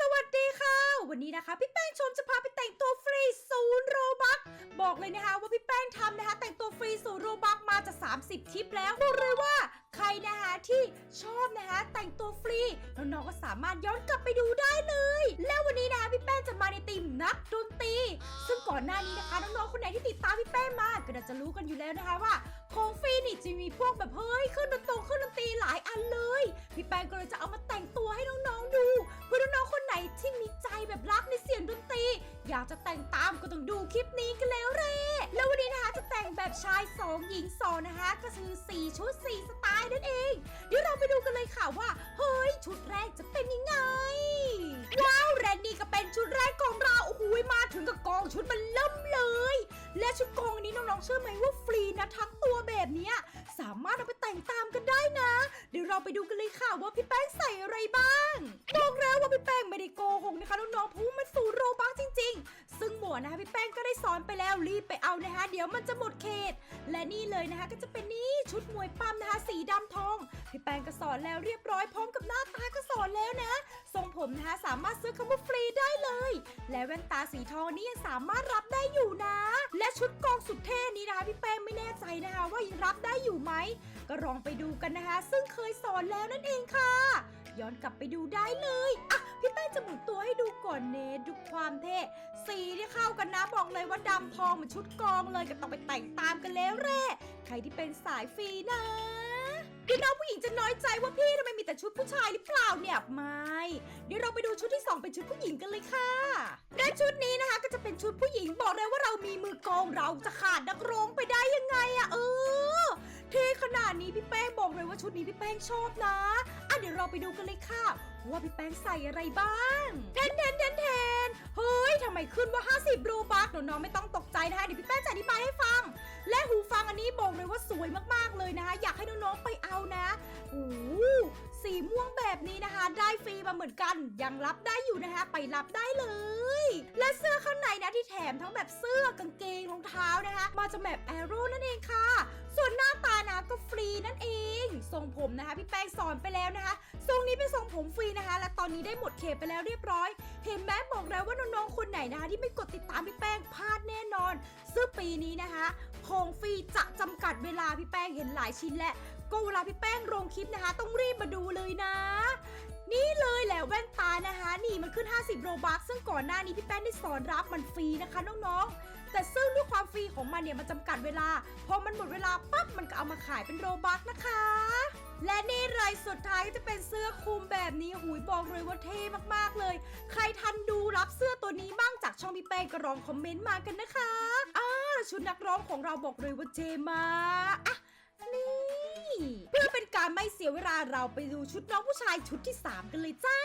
สวัสดีค่ะ วันนี้นะคะ พี่แป้งชมจะพาไปแต่งตัวฟรีศูนย์โรบักบอกเลยนะคะว่าพี่แป้งทำนะคะ แต่งตัวฟรีศูนย์โรบักมาจะ 30คลิปแล้วบอกเลยว่าใครนะคะที่ชอบนะคะแต่งตัวฟรีน้องๆก็สามารถย้อนกลับไปดูได้เลย แล้ววันนี้นะคะพี่แป้งจะมาในทีมนักดนตรีซึ่งก่อนหน้านี้นะคะน้องๆคนไหนที่ติดตามพี่แป้งมาก็น่าจะรู้กันอยู่แล้วนะคะว่า ของฟรีนี่จะมีพวกแบบเฮ้ยขึ้นดนตรีขึ้นดนตรีหลายอันเลย พี่แป้งก็เลยจะเอามาแต่งตัวให้น้องๆดูเพื่อน้องๆคนไหนที่มีใจแบบรักในเสียงดนตรี อยากจะแต่งตามก็ต้องดูคลิปนี้กันแล้วเร่แล้ววันนี้นะคะจะแต่งแบบชาย 2 หญิง 2 นะคะ ก็คือ 4 ชุด 4 สไตล์นั่นเอง เดี๋ยวเราไปดูกันเลยค่ะว่าเฮ้ยชุดแรกจะเป็นยังไงว้าวแรนนี่ก็เป็นชุดแรกของเราโอ้โหมาถึงกับกองชุดมันเริ่มเลย และชุดกองนี้น้องๆเชื่อไหมว่าฟรีนะทั้ง แบบเนี้ยสามารถเอาไปแต่งตามกันได้นะ เดี๋ยวเราไปดูกันเลยค่ะว่าพี่แป้งใส่อะไรบ้างบอกแล้วว่าพี่แป้งไม่ได้โกหกนะคะน้องๆพราะว่ามันสูตรโรบักจริง ๆ ซึ่งหมวดนะคะพี่แป้งก็ได้สอนไปแล้วรีบไปเอานะคะ เดี๋ยวมันจะหมดเขต และนี่เลยนะคะก็จะเป็นนี่ชุดมวยปั้มนะคะ สีดำทองพี่แป้งก็สอนแล้วเรียบร้อยพร้อมกับหน้าตาก็สอนแล้วนะทรงผมนะคะสามารถซื้อคำว่าฟรีได้เลย และแว่นตาสีทองนี่ยังสามารถรับได้อยู่นะ ชุดกองสุดเท่นี้นะคะพี่แป้งไม่แน่ใจนะคะว่ายังรับได้อยู่ไหม ก็ลองไปดูกันนะคะ ซึ่งเคยสอนแล้วนั่นเองค่ะ ย้อนกลับไปดูได้เลยอะพี่แป้งจะหมุนตัวให้ดูก่อนเนดูความเท่สีที่เข้ากันนะบอกเลยว่าดำทองเหมือนชุดกองเลยก็ต้องไปแต่งตามกันแล้วแหละใครที่เป็นสายฟรีนะพี่น้องผู้หญิงจะน้อยใจ ผู้ชายหรือเปล่าเนี่ยไม่เดี๋ยวเราไปดูชุดที่สองเป็นชุดผู้หญิงกันเลยค่ะและชุดนี้นะคะก็จะเป็นชุดผู้หญิงบอกเลยว่าเรามีมือกองเราจะขาดนักร้องไปได้ยังไงอะเออเท่ขนาดนี้พี่แป้งบอกเลยว่าชุดนี้พี่แป้งชอบนะอะเดี๋ยวเราไปดูกันเลยค่ะว่าพี่แป้งใส่อะไรบ้างแทนแทนแทนแทนเฮ้ยทำไมขึ้นว่า 50รูบักน้องๆไม่ต้องตกใจนะคะเดี๋ยวพี่แป้งจะอธิบายให้ฟัง และหูฟังอันนี้บอกเลยว่าสวยมากๆเลยนะคะ อยากให้น้องๆไปเอานะโอ้สีม่วงแบบนี้นะคะ ได้ฟรีมาเหมือนกัน ยังรับได้อยู่นะคะ ไปรับได้เลย และเสื้อข้างในนะที่แถมทั้งแบบเสื้อกางเกงรองเท้านะคะ มาจากแบบแอโร่นั่นเองค่ะ ส่วนหน้าตานะก็ฟรีนั่นเอง ทรงผมนะคะ พี่แป้งสอนไปแล้วนะคะ ทรงนี้เป็นทรงผมฟรีนะคะ และตอนนี้ได้หมดเขตไปแล้วเรียบร้อย เห็นไหมบอกแล้วว่าน้องๆคนไหนนะคะ ที่ไม่กดติดตามพี่แป้งพลาดแน่นอน ซึ่งปีนี้นะคะของฟรีจะจำกัดเวลาพี่แป้งเห็นหลายชิ้นและก็เวลาพี่แป้งลงคลิปนะคะ ต้องรีบมาดูเลยนะนี่เลยแหละแว่นตานะคะ นี่มันขึ้น 50 โรบัคซึ่งก่อนหน้านี้พี่แป้งได้สอนรับมันฟรีนะคะน้องๆ แต่ซึ่งด้วยความฟรีของมันเนี่ยมันจำกัดเวลา พอมันหมดเวลาปั๊บมันก็เอามาขายเป็นโรบักนะคะ และนี่รายสุดท้ายก็จะเป็นเสื้อคลุมแบบนี้หูยบอกเลยว่าเท่มากๆเลย ใครทันดูรับเสื้อตัวนี้บ้างจากช่องพี่แป้งก็ลองคอมเมนต์มากันนะคะอ่าชุดนักร้องของเราบอกเลยว่าเจมากอะนี่ เพื่อเป็นการไม่เสียเวลาเราไปดูชุดน้องผู้ชายชุดที่ 3 กันเลยจ้า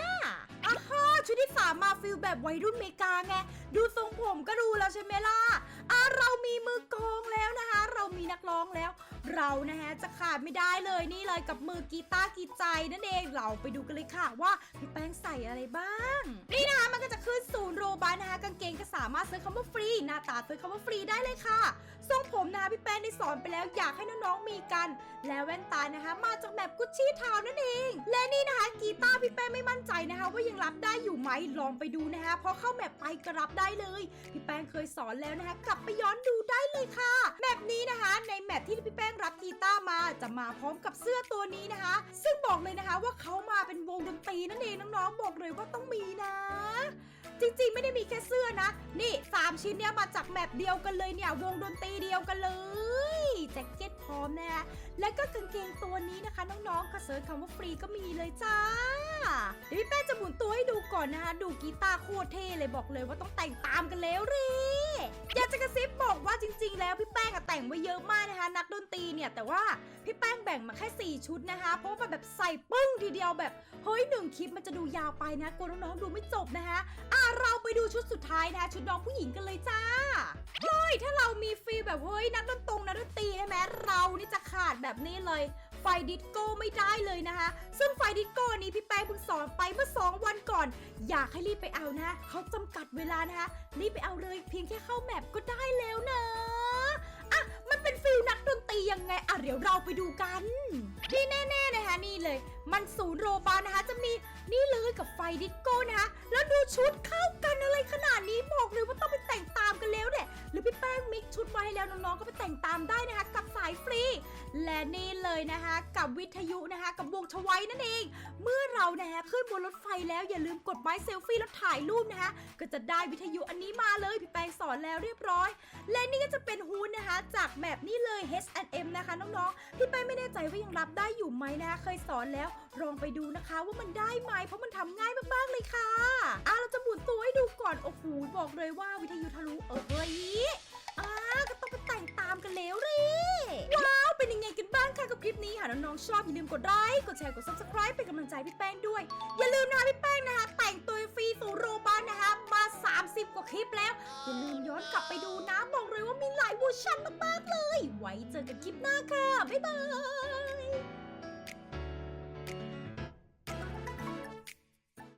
อ้าฮะชุดที่ 3 มาฟิลแบบวัยรุ่นเมกาไง ดูทรงผมก็ดูแล้วใช่ไหมล่ะ อะเรามีมือกลองแล้วนะคะ เรามีนักร้องแล้ว เรานะฮะจะขาดไม่ได้เลยนี่เลยกับมือกีตาร์กีใจนั่นเองเราไปดูกันเลยค่ะว่าพี่แป้งใส่อะไรบ้าง นี่นะคะมันก็จะขึ้นศูนย์โรบัสนะคะกางเกงก็สามารถซื้อคำว่าฟรีหน้าตาซื้อคำว่าฟรีได้เลยค่ะทรงผมนะคะพี่แป้งได้สอนไปแล้วอยากให้น้องๆมีกัน และแว่นตานะคะ มาจากแบบกุชชี่ทาวนั่นเอง และนี่นะคะกีตาร์พี่แป้งไม่มั่นใจนะคะ ว่ายังรับได้อยู่ไหมลองไปดูนะคะเพราะเข้าแมปไปก็รับได้เลย พี่แป้งเคยสอนแล้วนะคะกลับไปย้อนดูได้เลยค่ะ แมปนี้นะคะในแมปที่พี่แป้งรับกีตาร์มาจะมาพร้อมกับเสื้อตัวนี้นะคะ ซึ่งบอกเลยนะคะว่าเขามาเป็นวงดนตรีนั่นเองน้องๆบอกเลยว่าต้องมีนะจริงๆ ไม่ได้มีแค่เสื้อนะ นี่ 3 ชิ้นเนี้ยมาจากแมปเดียวกันเลยเนี่ย วงดนตรีเดียวกันเลยแจ็คเก็ตพร้อมนะและก็กางเกงตัวนี้นะคะ น้องๆก็เสิร์ชคำว่าฟรีก็มีเลยจ้า เดี๋ยวพี่แป้งจะหมุนตัวให้ดูก่อนนะคะ ดูกีตาร์โคตรเท่เลยบอกเลยว่าต้องแต่งตามกันแล้วเร แล้วพี่แป้งอะแต่งไว้เยอะมากนะคะ นักดนตรีเนี่ยแต่ว่าพี่แป้งแบ่งมาแค่ 4 ชุดนะคะ เพราะว่าแบบใส่ปึ้งทีเดียวแบบเฮ้ยหนึ่งคลิปมันจะดูยาวไปนะกลัวน้องๆดูไม่จบนะคะอะเราไปดูชุดสุดท้ายนะคะชุดน้องผู้หญิงกันเลยจ้าเฮ้ยถ้าเรามีฟีลแบบเฮ้ยนักดนตรงนักดนตรีใช่ไหมเรานี่จะขาดแบบนี้เลยไฟดิสโก้ไม่ได้เลยนะคะ ซึ่งไฟดิสโก้นี้พี่แป้งเพิ่งสอนไปเมื่อ 2 วันก่อน อยากให้รีบไปเอานะเขาจำกัดเวลานะคะ รีบไปเอาเลยเพียงแค่เข้าแมปก็ได้แล้วนะ ยังไงอะเดี๋ยวเราไปดูกันที่แน่ๆนะคะนี่เลย มันศูนย์โรบานะคะ จะมีนี่เลยกับไฟดิสโก้นะคะแล้วดูชุดเข้ากันอะไรขนาดนี้บอกเลยว่าต้องไปแต่งตามกันแล้วเนี่ยหรือพี่แป้งมิกชุดมาให้แล้วน้องๆก็ไปแต่งตามได้นะคะกับสายฟรี และนี่เลยนะคะกับวิทยุนะคะ กับวงชไว้นั่นเอง เมื่อเรานะคะขึ้นบนรถไฟแล้วอย่าลืมกดไม้เซลฟี่แล้วถ่ายรูปนะคะก็จะได้วิทยุอันนี้มาเลยพี่แปงสอนแล้วเรียบร้อย และนี่ก็จะเป็นฮูนนะคะ จากแบบนี้เลย H&M นะคะน้องๆพี่แปงไม่แน่ใจว่ายังรับได้อยู่ไหมนะคะเคยสอนแล้วลองไปดูนะคะว่ามันได้ไหมเพราะมันทำง่ายมากๆเลยค่ะอะเราจะหมุนตัวให้ดูก่อนโอ้โหบอกเลยว่าวิทยุทะลุเออเฮ้ยอ่าก็ต้องไปแต่งตามกันแล้วเล ลิปนี้หากน้องๆชอบอย่าลืมกดไลค์กดแชร์กด subscribe เป็นกำลังใจพี่แป้งด้วย อย่าลืมนะคะพี่แป้งนะคะแต่งตัวฟรีสู่โรบันนะคะมา 30 กว่าคลิปแล้ว อย่าลืมย้อนกลับไปดูนะบอกเลยว่ามีหลายเวอร์ชันมากๆเลย ไว้เจอกันคลิปหน้าค่ะบ๊ายบาย